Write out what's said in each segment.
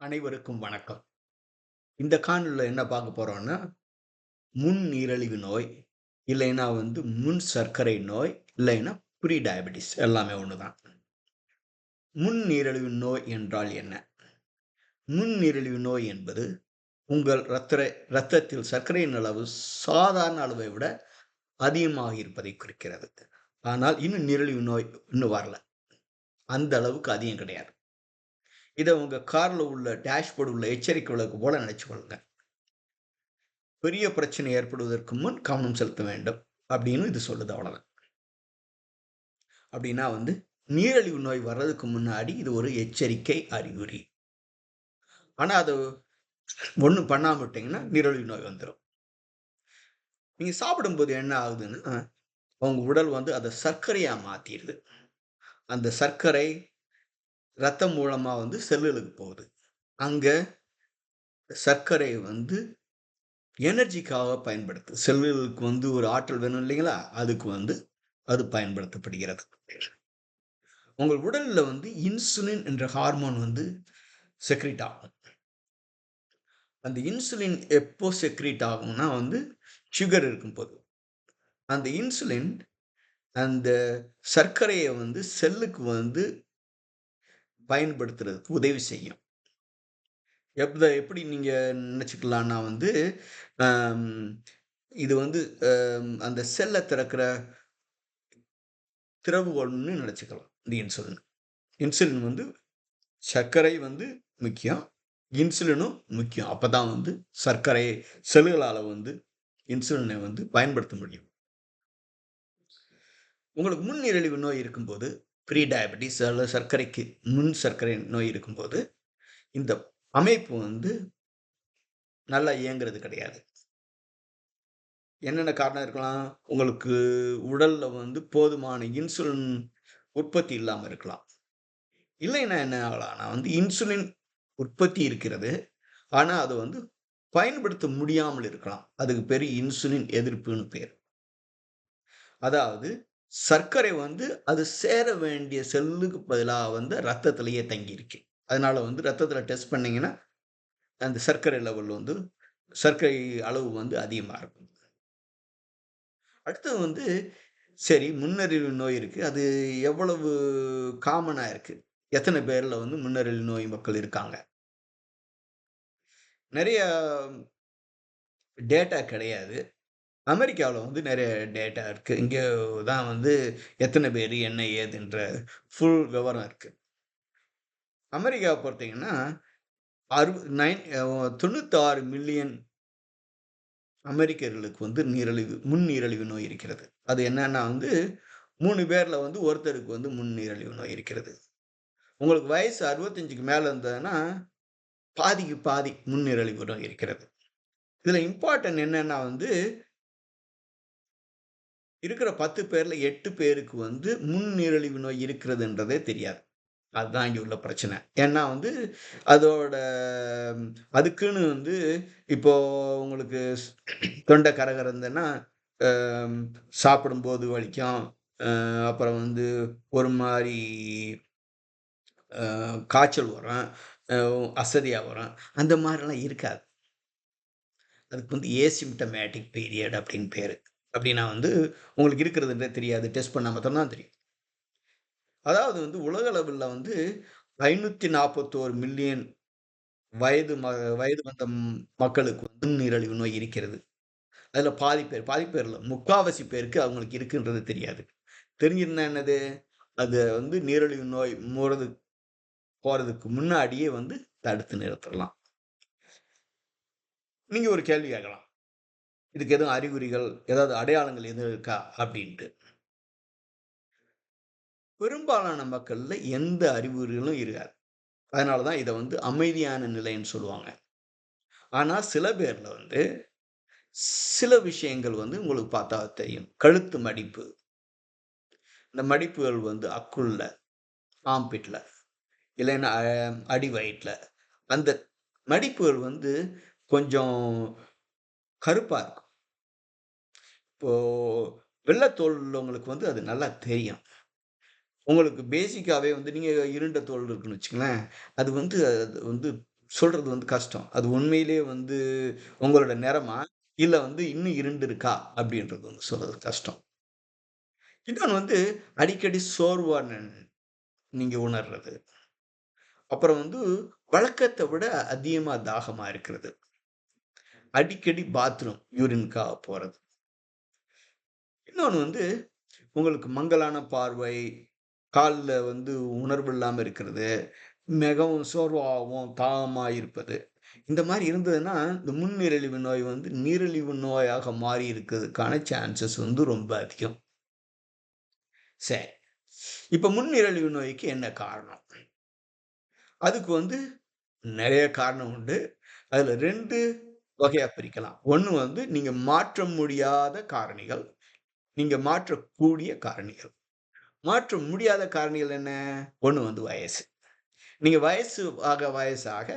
அனைவருக்கும் வணக்கம். இந்த காணொலியில் என்ன பார்க்க போகிறோம்னா முன் நீரிழிவு நோய், இல்லைன்னா வந்து முன் சர்க்கரை நோய், இல்லைன்னா ப்ரீ டயபெட்டிஸ் எல்லாமே ஒன்று தான் முன் நீரிழிவு நோய் என்றால் என்ன? முன் நீரிழிவு நோய் என்பது, உங்கள் ரத்த இரத்தத்தில் சர்க்கரையின் அளவு சாதாரண அளவை விட அதிகமாக இருப்பதை குறிக்கிறது. ஆனால் இன்னும் நீரிழிவு நோய் இன்னும் வரல. அந்த அளவுக்கு அதிகம் கிடையாது. இதை உங்கள் காரில் உள்ள டேஷ்போர்டு உள்ள எச்சரிக்கை விளக்கு போல நினச்சிக்கொள்ளுங்க பெரிய பிரச்சனை ஏற்படுவதற்கு முன் கவனம் செலுத்த வேண்டும். அப்படின்னு இது சொல்லுது அவ்வளோதான் அப்படின்னா வந்து, நீரிழிவு நோய் வர்றதுக்கு முன்னாடி இது ஒரு எச்சரிக்கை அறிகுறி. ஆனால் அது ஒன்றும் பண்ணாம விட்டிங்கன்னா நீரிழிவு நோய் வந்துடும் நீங்கள் சாப்பிடும்போது என்ன ஆகுதுன்னா, உங்கள் உடல் வந்து அதை சர்க்கரையாக மாற்றிடுது அந்த சர்க்கரை ரத்தம் மூலமாக வந்து செல்லுகளுக்கு போகுது. அங்கே சர்க்கரை வந்து எனர்ஜிக்காக பயன்படுத்து. செல்லுகளுக்கு வந்து ஒரு ஆற்றல் வேணும் இல்லைங்களா? அதுக்கு வந்து அது பயன்படுத்தப்படுகிறது. உங்கள் உடலில் வந்து இன்சுலின் என்ற ஹார்மோன் வந்து செக்ரீட் ஆகும். அந்த இன்சுலின் எப்போ செக்ரீட் ஆகும்னா வந்து, சுகர் இருக்கும்போது. அந்த இன்சுலின் அந்த சர்க்கரையை வந்து செல்லுக்கு வந்து பயன்படுத்துறதுக்கு உதவி செய்யும். எப்த எப்படி நீங்க நினைச்சுக்கலாம்னா வந்து, இது வந்து அந்த செல்லை திறக்கிற திறவுகோள்னு நினைச்சுக்கலாம். இந்த இன்சுலின். இன்சுலின் வந்து சர்க்கரை வந்து முக்கியம். இன்சுலினும் முக்கியம். அப்போதான் வந்து சர்க்கரை செல்களால் வந்து இன்சுலினை வந்து பயன்படுத்த முடியும். உங்களுக்கு முன்னிரழிவு நோய் இருக்கும்போது, ப்ரீ டயபெட்டிஸ் அல்லது சர்க்கரைக்கு முன் சர்க்கரை நோய் இருக்கும்போது, இந்த அமைப்பு வந்து நல்லா இயங்குறது கிடையாது. என்னென்ன காரணம் இருக்கலாம்? உங்களுக்கு உடலில் வந்து போதுமான இன்சுலின் உற்பத்தி இல்லாமல் இருக்கலாம். இல்லைன்னா என்ன ஆகலாம்னா வந்து இன்சுலின் உற்பத்தி இருக்கிறது. ஆனால் அது வந்து பயன்படுத்த முடியாமல் இருக்கலாம். அதுக்கு பேர் இன்சுலின் எதிர்ப்புன்னு பேர் அதாவது சர்க்கரை வந்து அது சேர வேண்டிய செல்லுக்கு பதிலாக வந்து ரத்தத்திலேயே தங்கியிருக்கு. அதனால் வந்து ரத்தத்தில் டெஸ்ட் பண்ணிங்கன்னா அந்த சர்க்கரை லெவல் வந்து சர்க்கரை அளவு வந்து அதிகமாக இருக்கும். அடுத்தது வந்து, சரி முன்னறிவு நோய் இருக்குது அது எவ்வளவு காமனாக இருக்குது எத்தனை பேரில் வந்து முன்னறிவு நோய் மக்கள் இருக்காங்க? நிறைய டேட்டா கிடையாது. அமெரிக்காவில் வந்து நிறைய டேட்டா இருக்குது இங்கே தான் வந்து எத்தனை பேர் என்ன ஏதுன்ற ஃபுல் விவரம் இருக்குது அமெரிக்காவை பார்த்தீங்கன்னா அறுப நைன் தொண்ணூத்தாறு மில்லியன் அமெரிக்கர்களுக்கு வந்து நீரிழிவு முன் நீரிழிவு நோய் இருக்கிறது. அது என்னன்னா வந்து மூணு பேரில் வந்து ஒருத்தருக்கு வந்து முன் நீரிழிவு நோய் இருக்கிறது. உங்களுக்கு வயசு அறுபத்தஞ்சுக்கு மேலே இருந்ததுன்னா, பாதிக்கு பாதி முன் நீரிழிவு நோய் இருக்கிறது. இதில் இம்பார்ட்டன்ட் என்னென்னா வந்து இருக்கிற பத்து பேரில் எட்டு பேருக்கு வந்து முன்னிரழிவு நோய் இருக்கிறதுன்றதே தெரியாது. அதுதான் இங்கே உள்ள பிரச்சனை. ஏன்னா வந்து அதோட அதுக்குன்னு வந்து இப்போ உங்களுக்கு தொண்டை கரகரந்தன்னா, சாப்பிடும்போது வலிக்கும். அப்புறம் வந்து ஒரு மாதிரி காய்ச்சல் வரும். அசதியாக வரும். அந்த மாதிரிலாம் இருக்காது. அதுக்கு வந்து ஏசிம்டமேட்டிக் பீரியட் அப்படின்னு பேர் அப்படின்னா வந்து உங்களுக்கு இருக்கிறதுன்றே தெரியாது. டெஸ்ட் பண்ணா மட்டும்தான் தான் தெரியும். அதாவது வந்து உலக அளவில் வந்து 541 மில்லியன் வயது ம வயது வந்த மக்களுக்கு வந்து நீரழிவு நோய் இருக்கிறது. அதில் பாதி பேர், பாதி பேரில் முக்காவாசி பேருக்கு அவங்களுக்கு இருக்குன்றது தெரியாது. தெரிஞ்சிருந்தா என்னது? அது வந்து நீரிழிவு நோய் மூறது போறதுக்கு முன்னாடியே வந்து தடுத்து நிறுத்தலாம். நீங்க ஒரு கேள்வி கேட்கலாம். இதுக்கு எதுவும் அறிகுறிகள், ஏதாவது அடையாளங்கள் எதுவும் இருக்கா? அப்படின்ட்டு. பெரும்பாலான மக்களில் எந்த அறிகுறிகளும் இருக்காது. அதனால தான் இதை வந்து அமைதியான நிலைன்னு சொல்லுவாங்க. ஆனால் சில பேரில் வந்து, சில விஷயங்கள் வந்து உங்களுக்கு பார்த்தா தெரியும். கழுத்து மடிப்பு. இந்த மடிப்புகள் வந்து அக்குள்ள, ஆம்பிட்டில் இல்லைன்னா அடி வயிற்றில் அந்த மடிப்புகள் வந்து கொஞ்சம் கருப்பாக இருக்கும். இப்போ வெள்ளத்தோல் உள்ளவங்களுக்கு வந்து அது நல்லா தெரியும். உங்களுக்கு பேசிக்காகவே வந்து நீங்கள் இருண்ட தோல் இருக்குன்னு வச்சுக்கங்களேன். அது வந்து அது வந்து சொல்கிறது வந்து கஷ்டம். அது உண்மையிலேயே வந்து உங்களோட நிறமா? இல்லை வந்து இன்னும் இருண்டு இருக்கா? அப்படின்றது வந்து சொல்கிறது கஷ்டம். இன்னொன்று வந்து அடிக்கடி சோர்வான நீங்கள் உணர்றது. அப்புறம் வந்து வழக்கத்தை விட அதிகமாக தாகமாக இருக்கிறது. அடிக்கடி பாத்ரூம், யூரின்காக போகிறது இன்னொன்று வந்து உங்களுக்கு மங்கலான பார்வை, காலில் வந்து உணர்வு இல்லாமல் இருக்கிறது, மிகவும் சோர்வாகவும், தாகமாக இருப்பது. இந்த மாதிரி இருந்ததுன்னா, இந்த முன்னிரழிவு நோய் வந்து நீரிழிவு நோயாக மாறி இருக்கிறதுக்கான சான்சஸ் வந்து ரொம்ப அதிகம். சரி. இப்போ முன்னிரழிவு நோய்க்கு என்ன காரணம்? அதுக்கு வந்து நிறைய காரணம் உண்டு. அதில் ரெண்டு வகையாக பிரிக்கலாம். ஒன்று வந்து நீங்கள் மாற்ற முடியாத காரணிகள். நீங்கள் மாற்றக்கூடிய காரணிகள். மாற்ற முடியாத காரணிகள் என்ன? ஒன்று வந்து வயசு. நீங்கள் வயசு ஆக வயசாக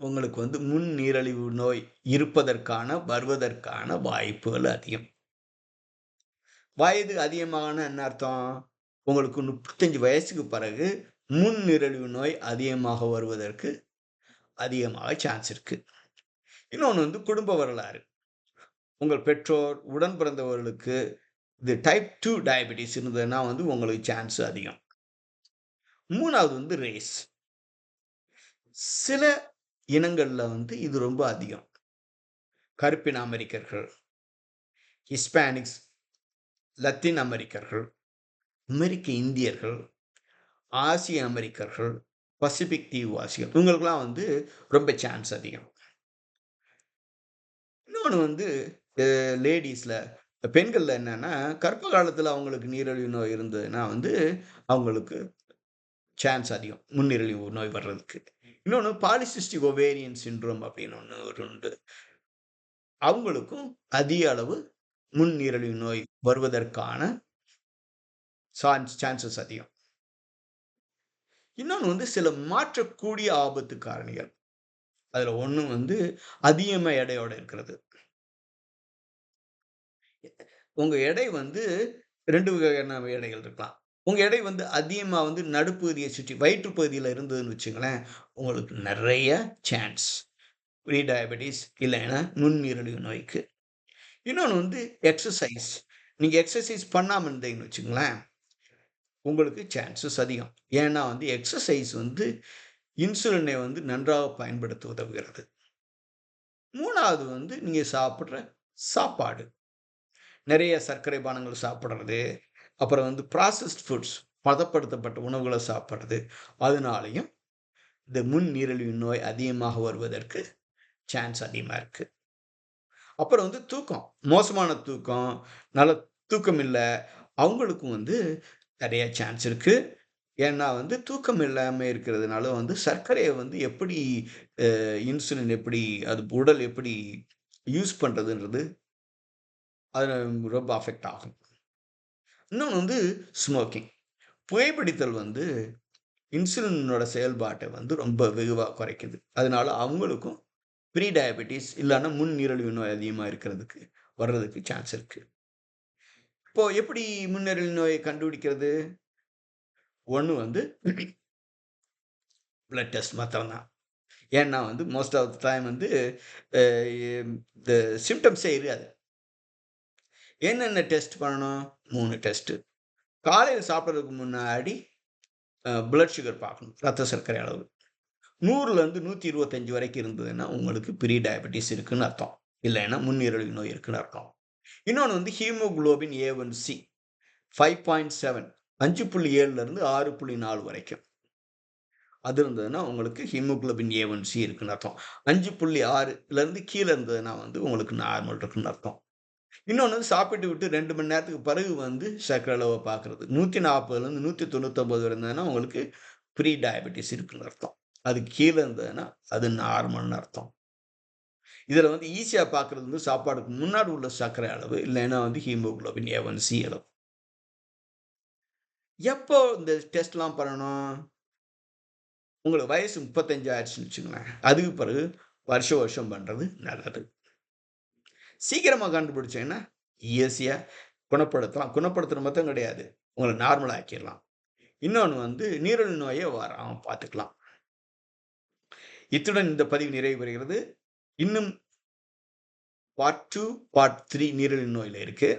உங்களுக்கு வந்து முன் நீரழிவு நோய் இருப்பதற்கான, வருவதற்கான வாய்ப்புகள் அதிகம். வயது அதிகமான என்ன அர்த்தம்? உங்களுக்கு 35 வயசுக்கு பிறகு முன் நீரழிவு நோய் அதிகமாக வருவதற்கு அதிகமாக சான்ஸ் இருக்கு. இன்னொன்று வந்து குடும்ப வரலாறு. உங்கள் பெற்றோர், உடன் பிறந்தவர்களுக்கு இது டைப் டூ டயபெட்டிஸ் இருந்ததுன்னா வந்து உங்களுக்கு சான்ஸ் அதிகம். மூணாவது வந்து ரேஸ். சில இனங்களில் வந்து இது ரொம்ப அதிகம். கருப்பின அமெரிக்கர்கள், ஹிஸ்பானிக்ஸ், லத்தீன் அமெரிக்கர்கள், அமெரிக்க இந்தியர்கள், ஆசிய அமெரிக்கர்கள், பசிபிக் தீவுவாசிகள் இவங்களுக்கெல்லாம் வந்து ரொம்ப சான்ஸ் அதிகம். இன்னொன்று வந்து லேடிஸில் பெண்கள்ல என்னன்னா, கர்ப்ப காலத்துல அவங்களுக்கு நீரிழிவு நோய் இருந்ததுன்னா வந்து, அவங்களுக்கு சான்ஸ் அதிகம். முன்னிரழிவு நோய் வர்றதுக்கு. இன்னொன்னு பாலிசிஸ்டிக் ஒவேரியன் சின்ரோம் அப்படின்னு ஒன்று ஒரு உண்டு. அவங்களுக்கும் அதிக அளவு முன்னிரழிவு நோய் வருவதற்கான சான்ஸ் சான்சஸ் அதிகம். இன்னொன்னு வந்து சில மாற்றக்கூடிய ஆபத்து காரணிகள். அதுல ஒன்று வந்து அதிகமா எடையோட இருக்கிறது. உங்க எடை வந்து ரெண்டு வகையான எடைகள் இருக்கலாம். உங்க எடை வந்து அதிகமாக வந்து நடுப்பகுதியை சுற்றி வயிற்று பகுதியில் இருந்ததுன்னு வச்சுங்களேன் உங்களுக்கு நிறைய சான்ஸ். ப்ரீ டயபெட்டிஸ் இல்லைன்னா முன்னிரழிவு நோய்க்கு. இன்னொன்று வந்து எக்ஸசைஸ் நீங்கள் எக்ஸசைஸ் பண்ணாமல் இருந்தீங்கன்னு வச்சுங்களேன் உங்களுக்கு சான்சஸ் அதிகம். ஏன்னா வந்து எக்ஸசைஸ் வந்து இன்சுலினை வந்து நன்றாக பயன்படுத்த உதவுகிறது. மூணாவது வந்து நீங்கள் சாப்பிட்ற சாப்பாடு. நிறைய சர்க்கரை பானங்கள் சாப்பிட்றது. அப்புறம் வந்து ப்ராசஸ்ட் ஃபுட்ஸ் பதப்படுத்தப்பட்ட உணவுகளை சாப்பிட்றது. அதனாலையும் இந்த முன்னிரழிவு நோய் அதிகமாக வருவதற்கு சான்ஸ் அதிகமாக இருக்குது அப்புறம் வந்து தூக்கம். மோசமான தூக்கம், நல்ல தூக்கம் இல்லை அவங்களுக்கும் வந்து நிறைய சான்ஸ் இருக்குது ஏன்னா வந்து தூக்கம் இல்லாமல் இருக்கிறதுனால வந்து சர்க்கரையை வந்து எப்படி இன்சுலின் எப்படி அது உடல் எப்படி யூஸ் பண்ணுறதுன்றது அதில் ரொம்ப அஃபெக்ட் ஆகும். இன்னொன்று வந்து ஸ்மோக்கிங். புகைப்பிடித்தல் வந்து இன்சுலினோட செயல்பாட்டை வந்து ரொம்ப வெகுவாக குறைக்குது. அதனால அவங்களுக்கும் ப்ரீ டயபெட்டிஸ் இல்லைன்னா முன்னிரழிவு நோய் அதிகமாக இருக்கிறதுக்கு வர்றதுக்கு சான்ஸ் இருக்குது இப்போது எப்படி முன்னிரழிவு நோயை கண்டுபிடிக்கிறது? ஒன்று வந்து பிளட் டெஸ்ட் மாத்திரம் தான். ஏன்னா வந்து மோஸ்ட் ஆஃப் த டைம் வந்து இந்த சிம்டம்ஸே இருக்காது. என்னென்ன டெஸ்ட் பண்ணணும்? மூணு டெஸ்ட்டு. காலையில் சாப்பிட்றதுக்கு முன்னாடி பிளட் சுகர் பார்க்கணும். ரத்த சர்க்கரை அளவு. 100லருந்து 125 வரைக்கும் இருந்ததுன்னா, உங்களுக்கு ப்ரீ டயபெட்டிஸ் இருக்குதுன்னு அர்த்தம். இல்லைன்னா முன்னிரழிவு நோய் இருக்குன்னு அர்த்தம். இன்னொன்று வந்து ஹீமோகுளோபின் A1C 5.7 5.7லருந்து 6.4 வரைக்கும். அது இருந்ததுன்னா, உங்களுக்கு ஹீமோகுளோபின் A1C இருக்குன்னு அர்த்தம். அஞ்சு புள்ளி ஆறுலேருந்து கீழே இருந்ததுன்னா வந்து உங்களுக்கு நார்மல் இருக்குன்னு அர்த்தம். இன்னொன்று வந்து சாப்பிட்டு விட்டு ரெண்டு மணி நேரத்துக்கு பிறகு வந்து சர்க்கரை அளவ பார்க்கிறது. 140லருந்து 199 வரை இருந்ததுன்னா, உங்களுக்கு ப்ரீ டயபெட்டிஸ் இருக்குன்னு அர்த்தம். அது கீழே இருந்ததுன்னா, அது நார்மல்னு அர்த்தம். இதில் வந்து ஈஸியாக பார்க்குறது வந்து சாப்பாடுக்கு முன்னாடி உள்ள சர்க்கரை அளவு, இல்லைன்னா வந்து ஹீமோகுளோவின் ஏவன் சி அளவு. எப்போ இந்த டெஸ்ட்லாம் பண்ணணும்? உங்களுக்கு வயசு 35 ஆயிடுச்சுன்னு அதுக்கு பிறகு வருஷம் வருஷம் பண்ணுறது நல்லது. சீக்கிரமாக கண்டுபிடிச்சிங்கன்னா ஈஸியாக குணப்படுத்தலாம். குணப்படுத்துகிற மட்டும் கிடையாது. உங்களை நார்மலாக ஆக்கிடலாம் இன்னொன்று வந்து நீரிழிவு நோயை வராம பார்த்துக்கலாம். இத்துடன் இந்த பதிவு நிறைவு பெறுகிறது. இன்னும் பார்ட் டூ பார்ட் த்ரீ நீரிழிவு நோயில் இருக்கு.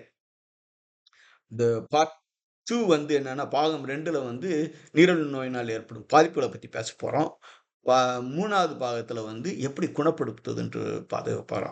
இந்த பார்ட் டூ வந்து என்னன்னா, பாகம் ரெண்டில் வந்து நீரிழிவு நோயினால் ஏற்படும் பாதிப்புகளை பற்றி பேச போகிறோம் மூணாவது பாகத்தில் வந்து எப்படி குணப்படுத்துதுன்ட்டு என்று